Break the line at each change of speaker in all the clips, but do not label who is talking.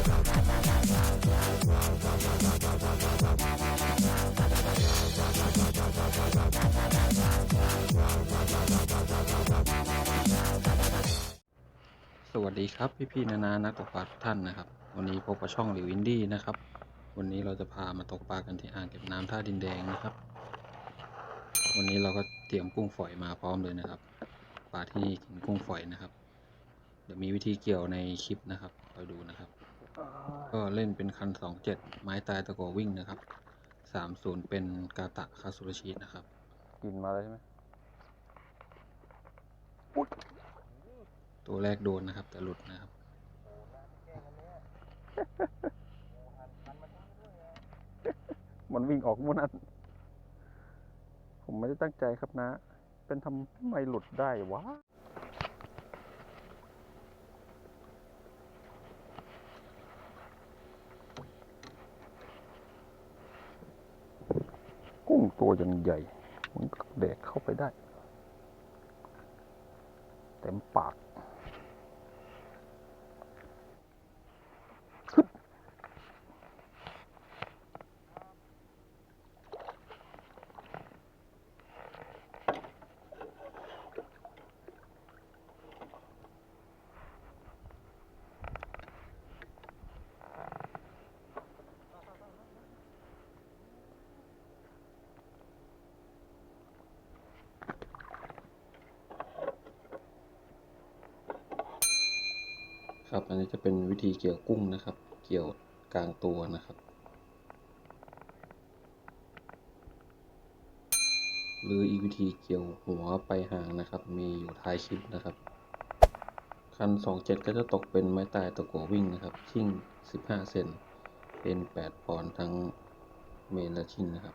สวัสดีครับ พี่พี่ๆนานานักตกปลาทุกท่านนะครับ วันนี้พบกับช่องหลิวอินดี้นะครับ วันนี้เราจะพามาตกปลากันที่อ่างเก็บน้ำท่าดินแดงนะครับ วันนี้เราก็เตรียมกุ้งฝอยมาพร้อมเลยนะครับปลาที่นี่กินกุ้งฝอยนะครับ เดี๋ยวมีวิธีเกี่ยวในคลิปนะครับคอยดูนะครับ ก็เล่นเป็นคันสองเจ็ดไม้ตายตะโกวิ่งนะครับสามศูนย์เป็นกาตะคาสุรชีตนะครับ
กินมาแล้วใช่ไหม
ตัวแรกโดนนะครับ แต่หลุดนะครับ
มันวิ่งออกมุนันผมไม่ได้ตั้งใจครับนะ เป็นทำไมหลุดได้วะ กุ้งตัวยังใหญ่ มันก็แดกเข้าไปได้ เต็มปาก
ครับอันนี้จะเป็นวิธีเกี่ยวกุ้งนะครับ เกี่ยวกลางตัวนะครับ หรืออีกวิธีเกี่ยวหัวไปหางนะครับ มีอยู่ท้ายคลิปนะครับ คัน 27 ก็จะตกเป็นไม้ตายตะกัววิ่งนะครับ ชิ่ง 15 เซนเป็น 8 ปอนด์ทั้งเมนและชิ่งนะครับ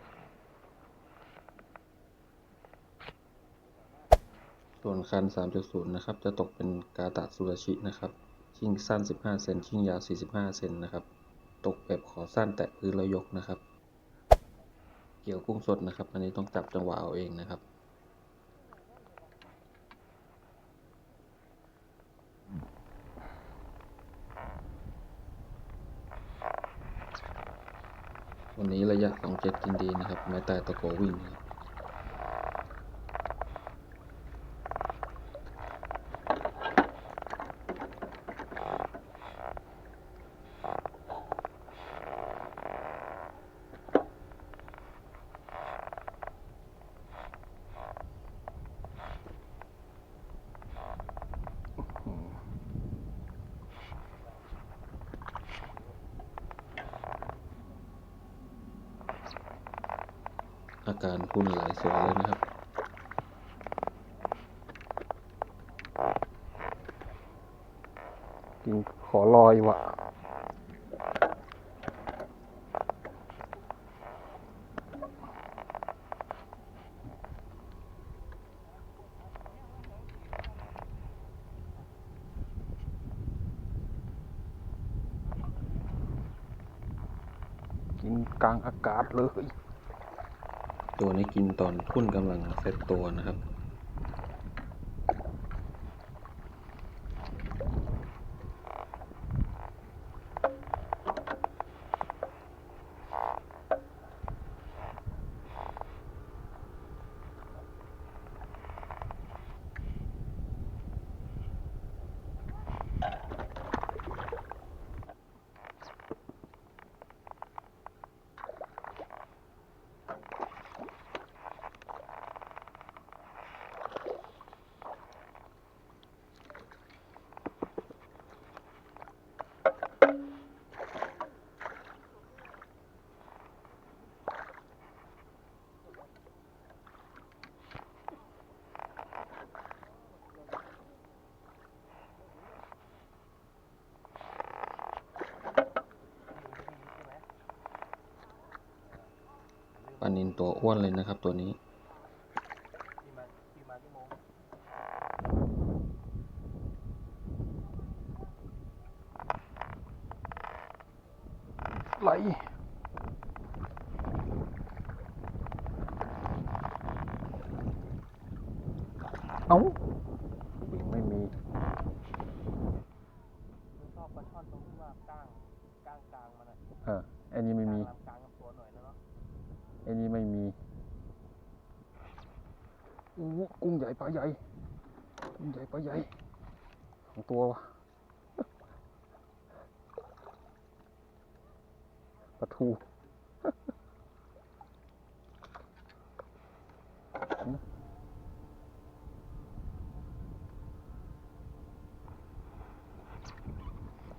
ส่วนคัน 3.0 นะครับ จะตกเป็นกาตะสุรชินะครับ ชิ่งสั้น 15 เซนชิ่งยาว 45 เซนนะครับ ตกแบบขอสั้นแตะพื้นแล้วยกนะครับ เกี่ยวกุ้งสดนะครับ อันนี้ต้องจับจังหวะเอาเองนะครับวันนี้ระยะ 27 กินดีนะครับ ไม้ตายตะโกวิ่งครับ การพุ่นหลสวยเลยนะครับ
กินขอลอยวะกินกลางอากาศเลย
ตัวนี้กินตอนทุ่นกำลังเซตตัวนะครับ ปลานินตัวอ้วนเลยนะครับตัวนี้
ไหลเอ้าวิ่งไม่มี
ชอบปลาช่อนตรงที่ว่าก้างกลางกลางๆมันอะ
เออไอ้นี่ไม่มี ไอ้นี้ไม่มีอู้หูกุ้งใหญ่ปลาใหญ่ กุ้งใหญ่ปลาใหญ่สองตัววะปลาทู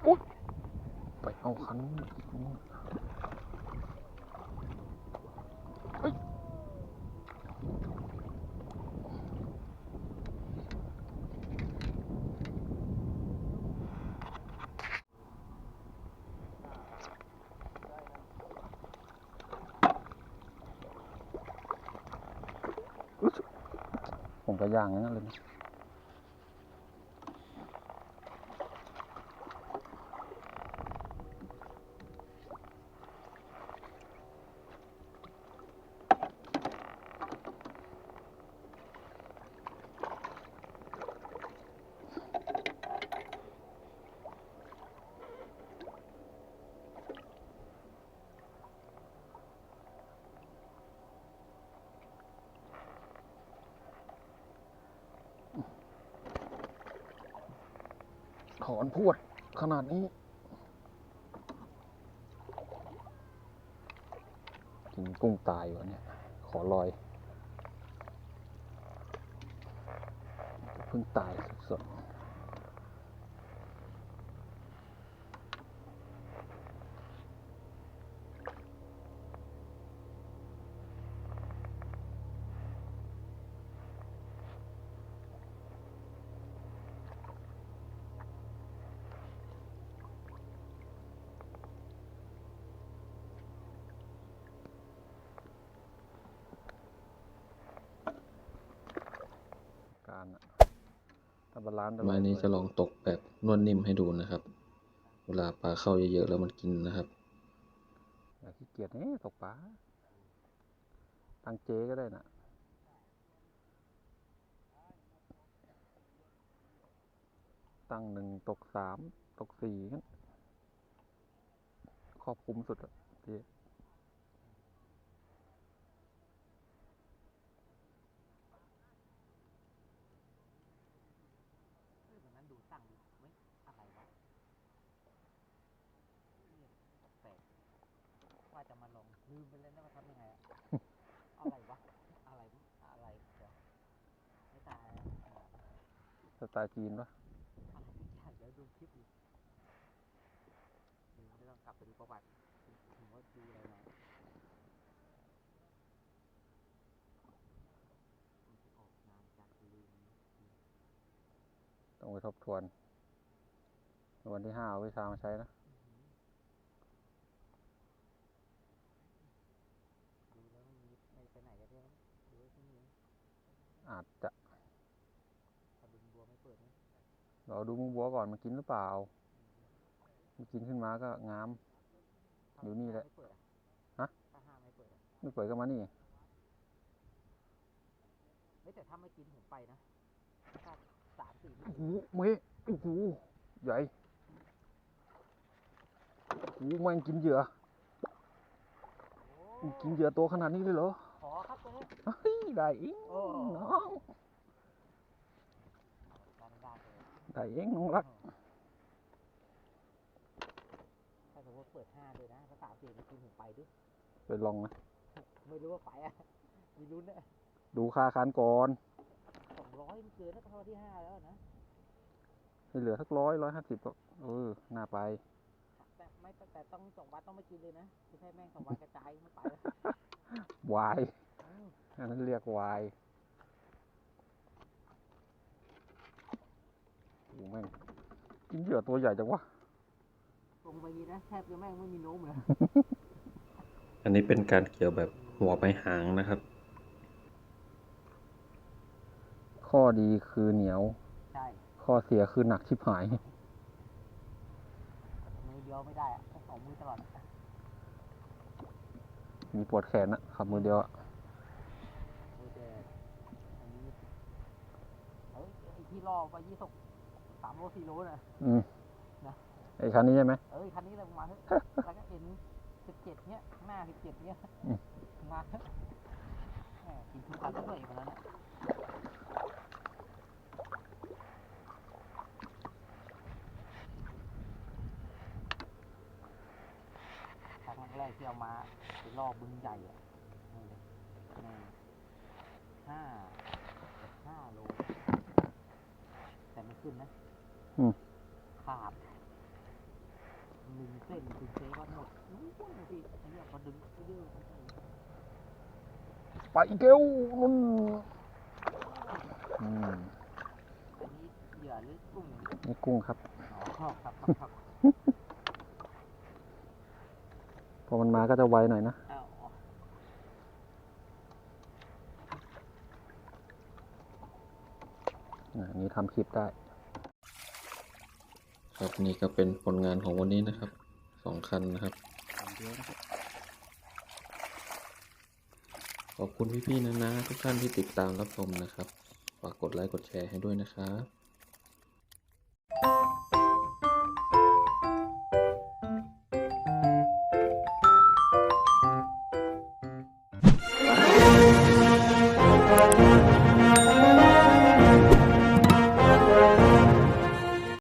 อุ๊ยไปเอาคันนู้นอีกนู้น ผม ก็ย่างอย่างนั้นเลยนะ ถอนพวดขนาดนี้ กินกุ้งตายวะเนี่ย ขอลอยเพิ่งตายสดๆ การอะถ้าบาลานซ์ตลอด
ไม้นี้จะลองตกแบบนวดนิ่มให้ดูนะครับ เวลาปลาเข้าเยอะๆแล้วมันกินนะครับ
อย่าขี้เกียจนี่ตกปลาตั้งเจก็ได้นะตั้งหนึ่งตกสามตกสี่งั้นครอบคลุมสุดอะเจ๊
เฮ้ยวันนั้นดูตั้งดูไม่อะไรวะเนี่ยแปลกว่าจะมาลองลืมไปเลยนะว่าทำยังไงอะ อะไรวะ อะไรวะอะไรเดี๋ยวไม่ตายอะ
สไตล์จีนปะ
อะไรทุกอย่างเดี๋ยวดูคลิปอีกลืมไม่ต้องกลับไปดูประวัติถึงว่าดูอะไรมามันะออกนานจากลืม
ต้องไปทบทวน วันที่ห้าวิชามาใช้นะ
ดูแล้วไเรา
ดูมุ้งบัวก่อนมันกินหรือเปล่ามันกินขึ้นมาก็งาม
ถ้า
อยู่นี่แหละ
ไม่เปิดอ
ฮะ
ถ้าห้ามไม่เปิดอะ
ไม่เปิดก็มานี่
เฮ้ยแต่ถ้าไม่กินผมไปนะถ้าสามสี่
โอ้โหเมฆโอ้โหใหญ่โอ้โหแมันกินเหยื่อมันกินเหยื่อตัวขนาดนี้เลยเหรอ
ขอครับตัวนี้
เฮ้ยได้เอง
โอ้
น้อง
การได้ เลย
ได้เองน้องรัก
ถ้าสมมติเปิดห้าเลยนะถ้าสามสี่ไม่กินผมไปด้วย
ไปลองนะ
ไม่รู้ว่าไปอะมีลุ้นนะ
ดูค่าคานก่อน
สองร้อยมันเกินแล้วเท่าที่ห้าแล้วนะ
ให้เหลือสักร้อยร้อยห้าสิบก็เออน่าไป
แต่ไม่แต่ต้องสองวันต้องไม่กินเลยนะไม่ใช่แม่งสองวันกระจายไม่ไปแล้ว
วาย
อั
นนั้นเรียกวายโอ้โห แม่งกินเหยื่อตัวใหญ่จังวะ
ตรงไปนี้นะแทบจะแม่งไม่มีโน้มเลย
อันนี้เป็นการเกี่ยวแบบหัวไปหางนะครับ
ข้อดีคือเหนียว
ใช่
ข้อเสียคือหนักชิบหาย
มือเดียวไม่ได้อะต้องสองมือตลอดอะ
มีปวดแขนนะขับมือเดียวอะ
โอเคอันนี้เอ้ยไอ้ที่ล่อไปยี่สิบสามโลสี่โลน่ะ
อืม
นะ
ไอ้คันนี้ใช่ไหม
เอ้ยยคันนี้เลยมาเถอะแล้วก็เอ็นสิบเจ็ดเนี้ยข้างหน้าสิบเจ็ดเนี้ย
อืม
มาเถอะแหมกินทุกคันด้วยวันนั้นน่ะครั้งแรกที่เอามาไปล่อบึงใหญ่อะนี่เลยนี่ห้าเกือบห้าโล แต่ไม่ขึ้นนะ
อืม
ขาดหนึ่งเส้นถึงเซก็หมดนู้นนะพี่ไอ้เนี่ยพอดึงเยอะ
ไปอีกแล้วนุ่นอืม
อันนี้เหยื่อหรือกุ้งเนี่ย
นี่กุ้งครับ
อ๋อครับครับครับ
พอมันมาก็จะไวหน่อยนะ
อ้าวอ๋อ
อ่าอันนี้ทำคลิปได้
ครับนี่ก็เป็นผลงานของวันนี้นะครับสองคัน
นะครับ
ขอบคุณพี่ๆนะนะทุกท่านที่ติดตามรับชมนะครับ ฝากกดไลค์กดแชร์ให้ด้วยนะครับ